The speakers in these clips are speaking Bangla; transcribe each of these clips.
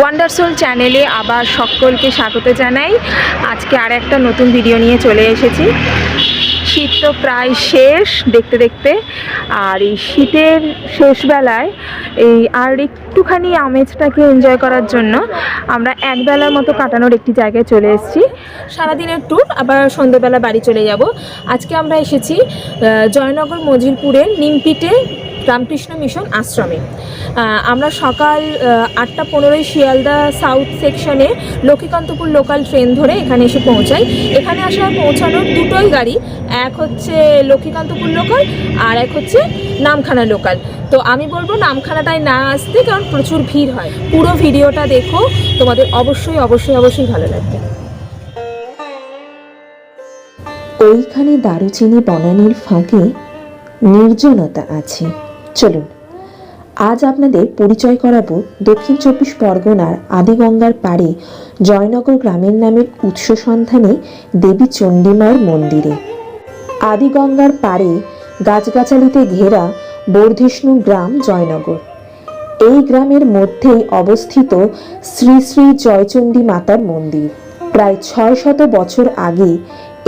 ওয়ান্ডারসোল চ্যানেলে আবার সকলকে স্বাগত জানাই। আজকে আর একটা নতুন ভিডিও নিয়ে চলে এসেছি। শীত তো প্রায় শেষ দেখতে দেখতে, আর এই শীতের শেষবেলায় এই আর একটুখানি আমেজটাকে এনজয় করার জন্য আমরা একবেলার মতো কাটানোর একটি জায়গায় চলে এসেছি। সারাদিনের ট্যুর আবার সন্ধ্যেবেলা বাড়ি চলে যাব। আজকে আমরা এসেছি জয়নগর মজিলপুরের নিমপিটে রামকৃষ্ণ মিশন আশ্রমে। আমরা সকাল আটটা পনেরোই শিয়ালদা সাউথ সেকশনে লক্ষ্মীকান্তপুর লোকাল ট্রেন ধরে এখানে এসে পৌঁছাই। এখানে আসার পৌঁছানোর দুটোই গাড়ি, এক হচ্ছে লক্ষ্মীকান্তপুর লোকাল আর এক হচ্ছে নামখানা লোকাল তো আমি বলব নামখানাটায় না আসতে কারণ প্রচুর ভিড় হয়। পুরো ভিডিওটা দেখো, তোমাদের অবশ্যই অবশ্যই অবশ্যই ভালো লাগবে। ওইখানে দারুচিনি বনানীর ফাঁকে নির্জনতা আছে। চলুন। আজ আপনাদের পরিচয় করাবো দক্ষিণ চব্বিশ পরগনার আদিগঙ্গার পাড়ে জয়নগর গ্রামের নামের উৎস সন্ধানে দেবী চণ্ডীমার মন্দিরে। আদিগঙ্গার পাড়ে গাছগাছালিতে ঘেরা বর্ধিষ্ণু গ্রাম জয়নগর। এই গ্রামের মধ্যেই অবস্থিত শ্রী শ্রী জয়চণ্ডী মাতার মন্দির। প্রায় ছয় শত বছর আগে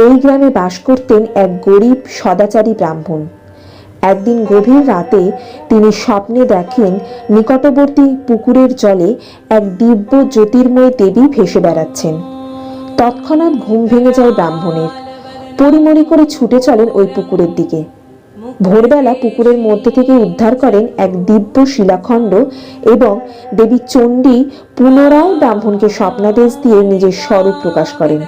এই গ্রামে বাস করতেন এক গরিব সদাচারী ব্রাহ্মণ। একদিন গভীর রাতে তিনি স্বপ্নে দেখেন নিকটবর্তী পুকুরের জলে এক দিব্য জ্যোতির্ময় দেবী ভেসে বেড়াচ্ছেন। তৎক্ষণাৎ ঘুম ভেঙে যায় ব্রাহ্মণের। পরিমরি করে ছুটে চলেন ওই পুকুরের দিকে। ভোরবেলা পুকুরের মধ্যে থেকে উদ্ধার করেন এক দিব্য শিলাখণ্ড এবং দেবী চণ্ডী পুনরায় ব্রাহ্মণকে স্বপ্নাদেশ দিয়ে নিজের স্বরূপ প্রকাশ করেন।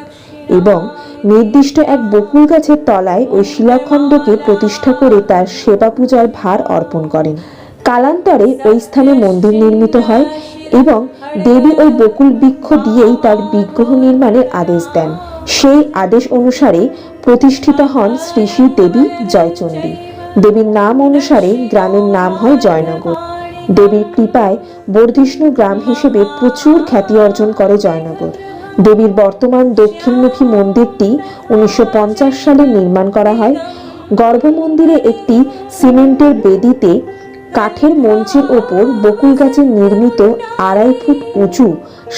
এবং নির্দিষ্ট এক বকুল গাছের তলায় ওই শিলাখণ্ডকে প্রতিষ্ঠা করে তার সেবা পূজার ভার অর্পণ করেন। কালান্তরে ওই স্থানে মন্দির নির্মিত হয় এবং দেবী ওই বকুল বৃক্ষ দিয়েই তার বিগ্রহ নির্মাণের আদেশ দেন। সেই আদেশ অনুসারে প্রতিষ্ঠিত হন শ্রী শ্রী দেবী জয়চণ্ডী। দেবীর নাম অনুসারে গ্রামের নাম হয় জয়নগর। দেবীর কৃপায় বর্ধিষ্ণু গ্রাম হিসেবে প্রচুর খ্যাতি অর্জন করে জয়নগর। দেবীর বর্তমান দক্ষিণমুখী মন্দিরটি উনিশশো পঞ্চাশ সালে নির্মাণ করা হয়। গর্ভমন্দিরে একটি সিমেন্টের বেদিতে কাঠের মঞ্চের ওপর বকুল গাছের নির্মিত আড়াই ফুট উঁচু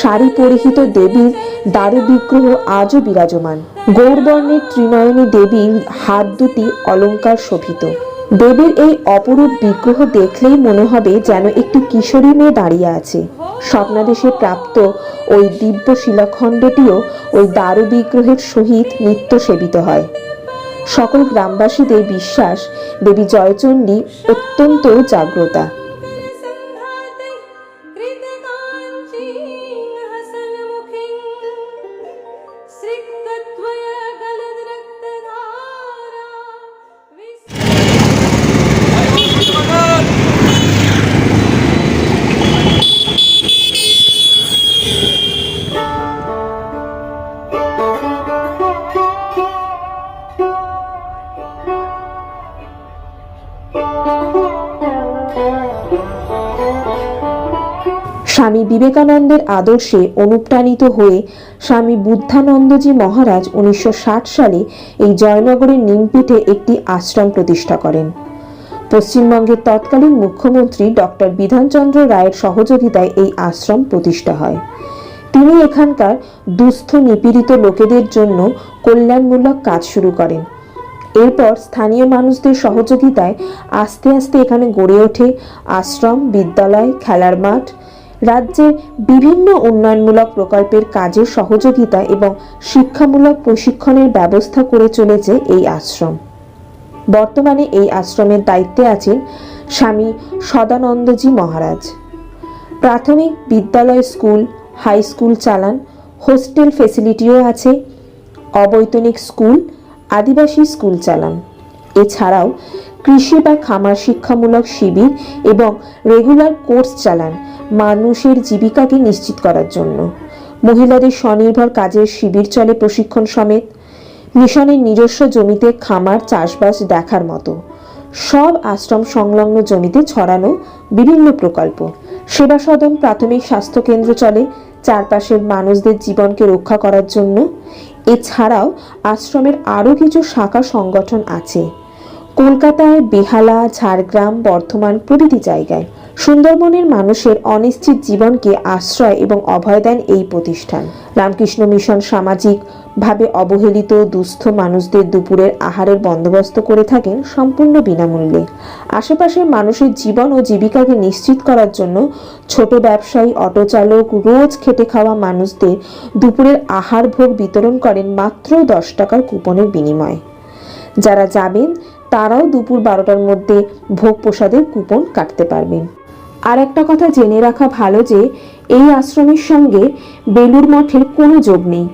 শাড়ি পরিহিত দেবীর দারু বিগ্রহ আজও বিরাজমান। গৌরবর্ণের ত্রিনয়নী দেবীর হাত দুটি অলঙ্কার শোভিত। দেবীর এই অপরূপ বিগ্রহ দেখলেই মনে হবে যেন একটি কিশোরী মেয়ে দাঁড়িয়ে আছে। স্বপ্নাদেশে প্রাপ্ত ওই দিব্য শিলাখণ্ডটিও ওই দারু বিগ্রহের সহিত নিত্য সেবিত হয়। সকল গ্রামবাসীদের বিশ্বাস দেবী জয়চণ্ডী অত্যন্ত জাগ্রতা। বিবেকানন্দের আদর্শে অনুপ্রাণিত হয়ে স্বামী বুদ্ধানন্দজি মহারাজ উনিশশো ষাট সালে এই জয়নগরের নিমপিঠে একটি আশ্রম প্রতিষ্ঠা করেন। পশ্চিমবঙ্গের তৎকালীন মুখ্যমন্ত্রী ডক্টর বিধানচন্দ্র রায়ের সহযোগিতায় এই আশ্রম প্রতিষ্ঠা হয়। তিনি এখানকার দুস্থ, নিপীড়িত লোকেদের জন্য কল্যাণমূলক কাজ শুরু করেন। এরপর স্থানীয় মানুষদের সহযোগিতায় আস্তে আস্তে এখানে গড়ে ওঠে আশ্রম, বিদ্যালয়, খেলার মাঠ রাজ্যের বিভিন্ন উন্নয়নমূলক প্রকল্পের কাজের সহযোগিতা এবং শিক্ষামূলক প্রশিক্ষণের ব্যবস্থা করে চলেছে এই আশ্রম। বর্তমানে এই আশ্রমের দায়িত্বে আছেন স্বামী সদানন্দজি মহারাজ। প্রাথমিক বিদ্যালয় স্কুল, হাই স্কুল চালান, হোস্টেল ফেসিলিটিও আছে, অবৈতনিক স্কুল, আদিবাসী স্কুল চালান। এছাড়াও কৃষি বা খামার শিক্ষামূলক শিবির এবং রেগুলার কোর্স চালান। মানুষের জীবিকাকে নিশ্চিত করার জন্য। মহিলাদের স্বনির্ভর কাজের শিবির চলে প্রশিক্ষণ সমেত। মিশনের নিজস্ব জমিতে খামার, চাষবাস দেখার মতো। সব আশ্রম সংলগ্ন জমিতে ছড়ানো বিভিন্ন প্রকল্প। সেবা সদন, প্রাথমিক স্বাস্থ্যকেন্দ্র চলে চারপাশের মানুষদের জীবনকে রক্ষা করার জন্য। এছাড়াও আশ্রমের আরও কিছু শাখা সংগঠন আছে। কলকাতায় বেহালা, ঝাড়গ্রাম, বর্ধমান প্রভৃতি জায়গায় সুন্দরবনের মানুষের অনিশ্চিত জীবনকে আশ্রয় এবং অভয় দেন এই প্রতিষ্ঠান। রামকৃষ্ণ মিশন সামাজিকভাবে অবহেলিত দুস্থ মানুষদের দুপুরের আহারের বন্দোবস্ত করে থাকেন সম্পূর্ণ বিনামূল্যে। আশেপাশের মানুষের জীবন ও জীবিকাকে নিশ্চিত করার জন্য ছোট ব্যবসায়ী, অটো চালক, রোজ খেটে খাওয়া মানুষদের দুপুরের আহার ভোগ বিতরণ করেন মাত্র দশ টাকার কুপনের বিনিময়ে। যারা যাবেন, তারাও দুপুর বারোটার মধ্যে ভোগ প্রসাদের কুপন কাটতে পারবেন। আর একটা কথা জেনে রাখা ভালো যে এই আশ্রমের সঙ্গে বেলুর মঠের কোনো যোগ নেই।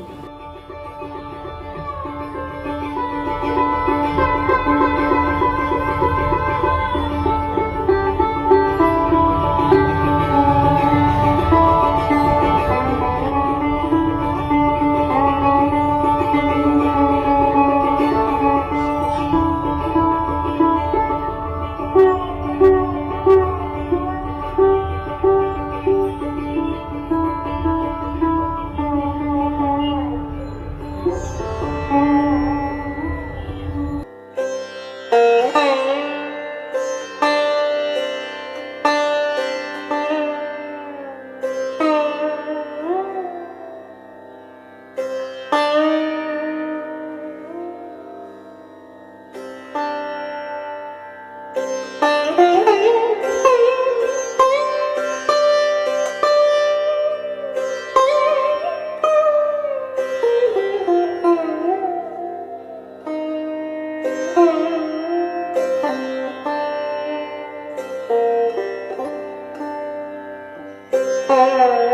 এখন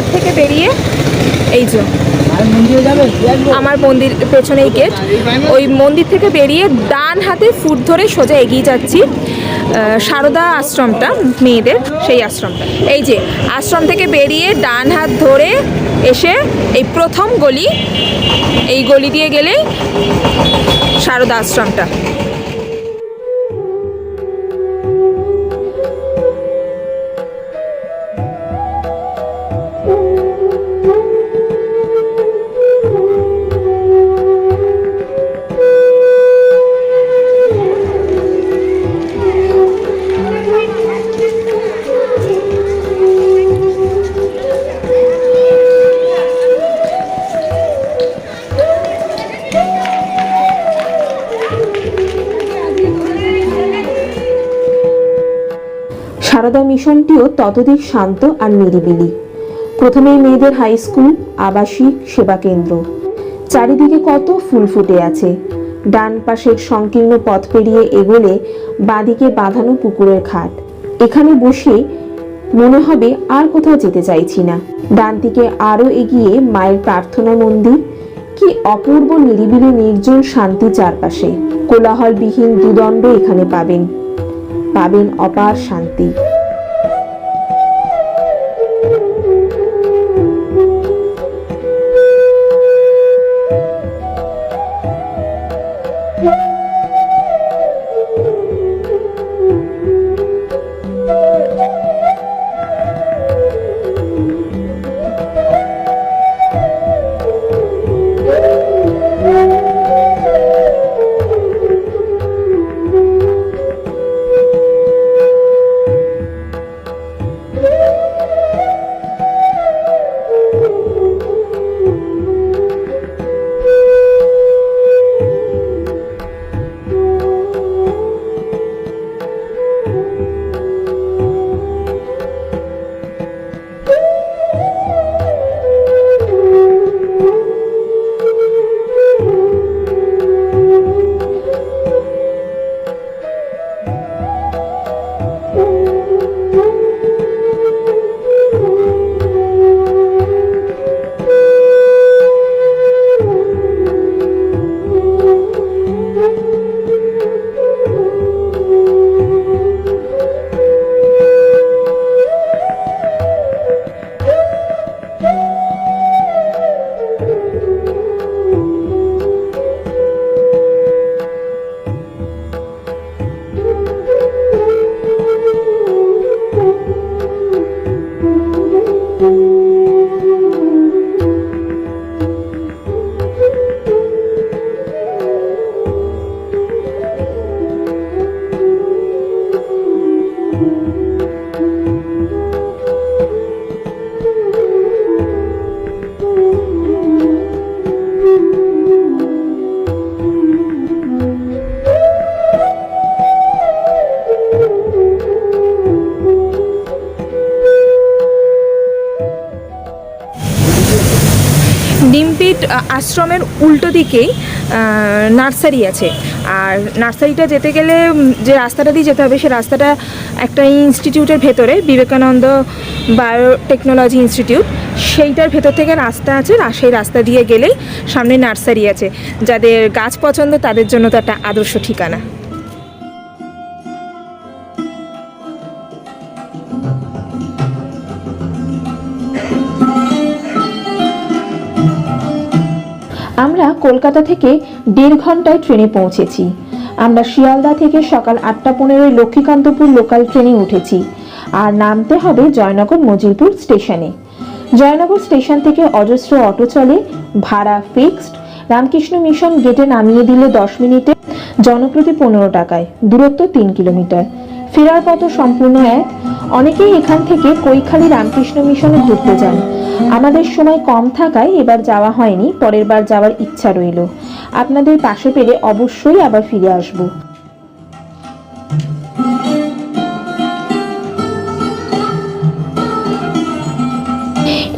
মঠ থেকে বেরিয়ে এই যে আমার মন্দির পেছনেই গেট ওই মন্দির থেকে বেরিয়ে ডান হাতে ফুট ধরে সোজা এগিয়ে যাচ্ছি সারদা আশ্রমটা, মেয়েদের সেই আশ্রমটা। এই যে আশ্রম থেকে বেরিয়ে ডান হাত ধরে এসে এই প্রথম গলি, এই গলি দিয়ে গেলেই সারদা আশ্রমটা। সারদা মিশনটিও ততোধিক শান্ত আর নিরিবিলি। প্রথমেই মেয়েদের হাই স্কুল আবাসিক, সেবা কেন্দ্র। চারিদিকে কত ফুল ফুটে আছে। ডান পাশের সংকীর্ণ পথ পেরিয়ে এগোলে বাঁদিকে বাঁধানো পুকুরের ঘাট। এখানে বসে মনে হবে আর কোথাও যেতে চাইছি না। ডান দিকে আরও এগিয়ে মায়ের প্রার্থনা মন্দির। কি অপূর্ব নিরিবিলি নির্জন শান্তি চারপাশে। কোলাহলবিহীন দুদণ্ড এখানে পাবেন। পাবেন অপার শান্তি। আ- আশ্রমের উল্টো দিকেই নার্সারি আছে। আর নার্সারিটা যেতে গেলে যে রাস্তাটা দিয়ে যেতে হবে, সে রাস্তাটা একটা ইনস্টিটিউটের ভেতরে, বিবেকানন্দ বায়োটেকনোলজি ইনস্টিটিউট। সেইটার ভেতর থেকে রাস্তা আছে সেই রাস্তা দিয়ে গেলেই সামনে নার্সারি আছে। যাদের গাছ পছন্দ, তাদের জন্য তো একটা আদর্শ ঠিকানা। আমরা কলকাতা থেকে দেড় ঘন্টায় ট্রেনে পৌঁছেছি। আমরা শিয়ালদা থেকে সকাল আটটা পনেরোই লক্ষ্মীকান্তপুর লোকাল ট্রেনে উঠেছি আর নামতে হবে জয়নগর মজিলপুর স্টেশনে। জয়নগর স্টেশন থেকে অজস্র অটো চলে, ভাড়া ফিক্সড, রামকৃষ্ণ মিশন গেটে নামিয়ে দিলে দশ মিনিটে, জনপ্রতি পনেরো টাকায়, দূরত্ব তিন কিলোমিটার। ফেরার পথ সম্পূর্ণ এক। অনেকেই এখান থেকে কৈখালী রামকৃষ্ণ মিশনে ঘুরতে যান। আমাদের সময় কম থাকায় এবার যাওয়া হয়নি, পরের বার যাওয়ার ইচ্ছা রইল। আপনাদের পাশে পেলে অবশ্যই আবার ফিরে আসব।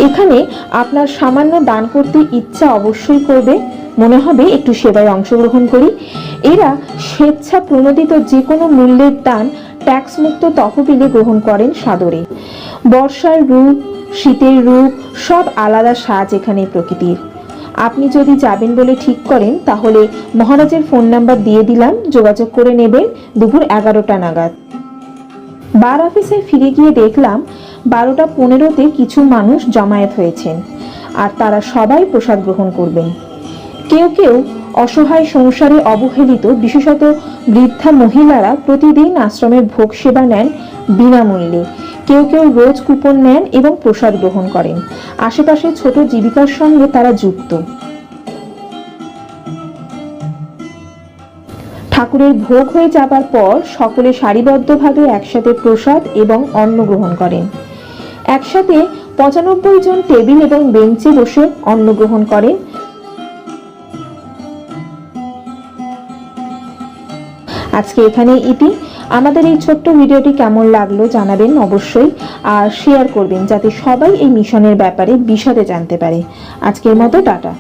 এখানে আপনার সামান্য দান করতে ইচ্ছা অবশ্যই করবে। মনে হবে একটু সেবায় অংশগ্রহণ করি। এরা স্বেচ্ছা প্রণোদিত যে কোনো মূল্যের দান ট্যাক্স মুক্ত তহবিলে গ্রহণ করেন সাদরে। বর্ষার রূপ শীতের রূপ সব আলাদা সাজ এখানে প্রকৃতির। আপনি যদি যাবেন বলে ঠিক করেন, তাহলে মহারাজের ফোন নাম্বার দিয়ে দিলাম, যোগাযোগ করে নেবেন দুপুর এগারোটা নাগাদ। বার অফিসে ফিরে গিয়ে দেখলাম, বারোটা পনেরোতে কিছু মানুষ জমায়েত হয়েছেন, আর তারা সবাই প্রসাদ গ্রহণ করবেন। কেউ কেউ অসহায় সংসারে অবহেলিত, বিশেষত বৃদ্ধা মহিলারা প্রতিদিন আশ্রমের ভোগ সেবা নেন বিনামূল্যে। কেউ কেউ রোজ কুপন নেন এবং প্রসাদ গ্রহণ করেন। আশেপাশে ছোট জীবিকার সঙ্গে তারা যুক্ত। ঠাকুরের ভোগ হয়ে যাবার পর সকলে সারিবদ্ধভাবে একসাথে প্রসাদ এবং অন্ন গ্রহণ করেন। একসাথে পঁচানব্বই জন টেবিল এবং বেঞ্চে বসে অন্ন গ্রহণ করেন। আজকে এখানে ইতি। আমাদের এই ছোট্ট ভিডিওটি কেমন লাগল জানাবেন অবশ্যই আর শেয়ার করবেন যাতে সবাই এই মিশনের ব্যাপারে বিশদে জানতে পারে। আজকের মতো, টাটা।